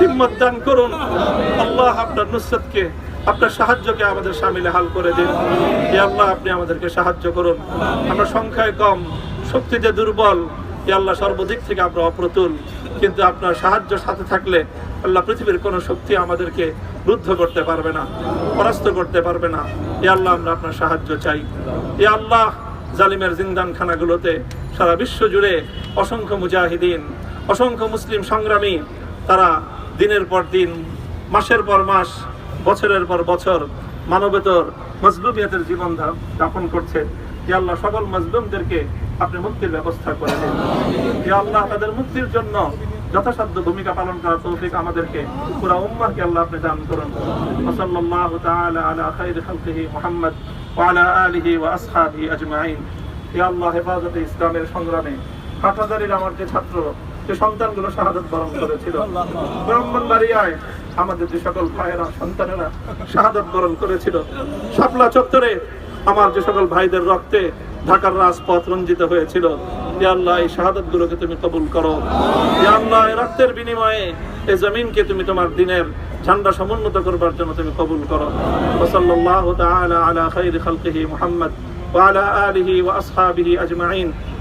হিম্মত দান করুন। আল্লাহ আপনার নুসরতকে, আপনার সাহায্যকে আমাদের সামিলে হাল করে দিন। ইয়া আল্লাহ, আপনি আমাদেরকে সাহায্য করুন। আমরা সংখ্যায় কম শক্তিতে দুর্বল, ইয়া আল্লাহ সর্বদিক থেকে আমরা অপ্রতুল। কিন্তু আপনার সাহায্য সাথে থাকলে আল্লাহ পৃথিবীর কোনো শক্তি আমাদেরকে রুদ্ধ করতে পারবে না, পরাস্ত করতে পারবে না। ইয়া আল্লাহ, আমরা আপনার সাহায্য চাই। ইয়া আল্লাহ, জালিমের জিন্দানখানাগুলোতে সারা বিশ্ব জুড়ে অসংখ্য মুজাহিদিন, অসংখ্য মুসলিম সংগ্রামী তারা দিনের পর দিন, মাসের পর মাস, বছরের পর বছর মানবেতর মজলুমিয়াতের জীবন যাপন করছে। যে আল্লাহ, সকল মজলুমদেরকে আপনি মুক্তির ব্যবস্থা করে দিন। যে আল্লাহ, তাদের মুক্তির জন্য যথাসাধ্য ভূমিকা পালন করার তৌফিক আমাদেরকে পুরা উম্মাহকে আল্লাহ আপনি দান করুন। ওসল্লাল্লাহু তাআলা আলা খাইরি খালকিহি মুহাম্মদ ওয়া আলা আলিহি ওয়া আসহাবিহি আজমাইন। হে আল্লাহ, হেফাজতে ইসলামের সংগ্রামে হাটাদারির আমার যে ছাত্র যে সন্তানগুলো শাহাদত বরণ করেছিল ব্রাহ্মণবাড়িয়ায় আমাদের যে সকল ভাইয়েরা সন্তানেরা শাহাদত বরণ করেছিল শাপলা চত্বরে আমার যে সকল ভাইদের রক্তে ঢাকার রাজপথ রঞ্জিত হয়েছিল ইয়া আল্লাহ এই শাহাদত গুলোকে তুমি কবুল করো ইয়া আল্লাহ এই রক্তের বিনিময়ে এই জমিনকে তুমি তোমার দিনের ঝান্ডা সমুন্নত করবার জন্য তুমি কবুল করো ওসল্লাল্লাহু তাআলা আলা খাইরি খালকিহি মুহাম্মদ وعلى آله وأصحابه أجمعين